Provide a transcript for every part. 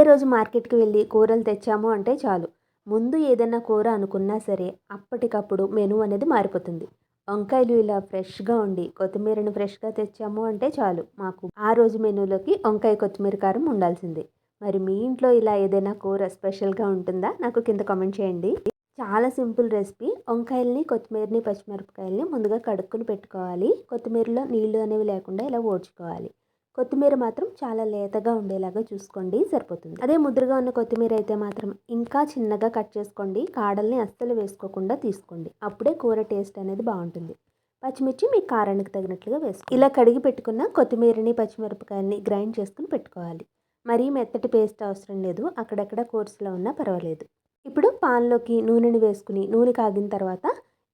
Sunday రోజు మార్కెట్కి వెళ్ళి కూరలు తెచ్చాము అంటే చాలు. ముందు ఏదైనా కూర అనుకున్నా సరే అప్పటికప్పుడు మెనూ అనేది మారిపోతుంది. వంకాయలు ఇలా ఫ్రెష్గా ఉండి కొత్తిమీరను ఫ్రెష్గా తెచ్చాము అంటే చాలు మాకు. ఆ రోజు మెనూలోకి వంకాయ కొత్తిమీర కారం ఉండాల్సిందే. మరి మీ ఇంట్లో ఇలా ఏదైనా కూర స్పెషల్గా ఉంటుందా? నాకు కింద కామెంట్ చేయండి. చాలా సింపుల్ రెసిపీ. వంకాయల్ని కొత్తిమీరని పచ్చిమిరపకాయల్ని ముందుగా కడుక్కుని పెట్టుకోవాలి. కొత్తిమీరలో నీళ్ళు అనేవి లేకుండా ఇలా ఓడ్చుకోవాలి. కొత్తిమీర మాత్రం చాలా లేతగా ఉండేలాగా చూసుకోండి సరిపోతుంది. అదే ముద్రగా ఉన్న కొత్తిమీర అయితే మాత్రం ఇంకా చిన్నగా కట్ చేసుకోండి కాడల్ని అస్సలు వేసుకోకుండా తీసుకోండి. అప్పుడే కూర టేస్ట్ అనేది బాగుంటుంది. పచ్చిమిర్చి మీ కారానికి తగినట్లుగా వేసుకోండి. ఇలా కడిగి పెట్టుకున్న కొత్తిమీరని పచ్చిమిరపకాయలని గ్రైండ్ చేసుకుని పెట్టుకోవాలి. మరీ మెత్తటి పేస్ట్ అవసరం లేదు అక్కడక్కడ కోర్సులో ఉన్నా పర్వాలేదు. ఇప్పుడు పాన్లోకి నూనెని వేసుకుని నూనె కాగిన తర్వాత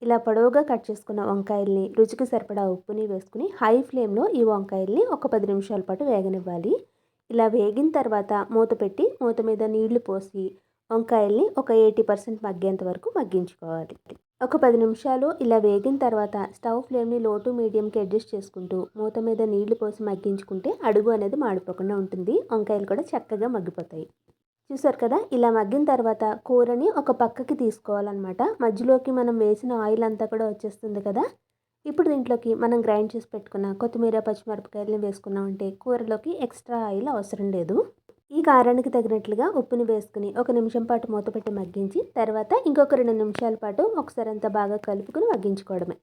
ఇలా పొడవుగా కట్ చేసుకున్న వంకాయల్ని రుచికి సరిపడా ఉప్పుని వేసుకుని హై ఫ్లేమ్లో ఈ వంకాయల్ని ఒక పది నిమిషాల పాటు వేగనివ్వాలి. ఇలా వేగిన తర్వాత మూత పెట్టి మూత మీద నీళ్ళు పోసి వంకాయల్ని ఒక ఎయిటీ పర్సెంట్ మగ్గేంత వరకు మగ్గించుకోవాలి. ఒక పది నిమిషాలు ఇలా వేగిన తర్వాత స్టవ్ ఫ్లేమ్ని లో టు మీడియంకి అడ్జస్ట్ చేసుకుంటూ మూత మీద నీళ్ళు పోసి మగ్గించుకుంటే అడుగు అనేది మాడిపోకుండా ఉంటుంది. వంకాయలు కూడా చక్కగా మగ్గిపోతాయి. చూసారు కదా? ఇలా మగ్గిన తర్వాత కూరని ఒక పక్కకి తీసుకోవాలన్నమాట. మధ్యలోకి మనం వేసిన ఆయిల్ అంతా కూడా వచ్చేస్తుంది కదా? ఇప్పుడు దీంట్లోకి మనం గ్రైండ్ చేసి పెట్టుకున్న కొత్తిమీర పచ్చిమిరపకాయలని వేసుకున్నామంటే కూరలోకి ఎక్స్ట్రా ఆయిల్ అవసరం లేదు. ఈ కారానికి తగినట్లుగా ఉప్పుని వేసుకుని ఒక నిమిషం పాటు మూత పెట్టి మగ్గించి తర్వాత ఇంకొక రెండు నిమిషాల పాటు ఒకసారి అంతా బాగా కలుపుకుని మగ్గించుకోవడమే.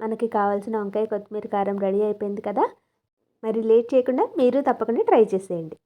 మనకి కావాల్సిన వంకాయ కొత్తిమీర కారం రెడీ అయిపోయింది కదా? మరి లేట్ చేయకుండా మీరు తప్పకుండా ట్రై చేసేయండి.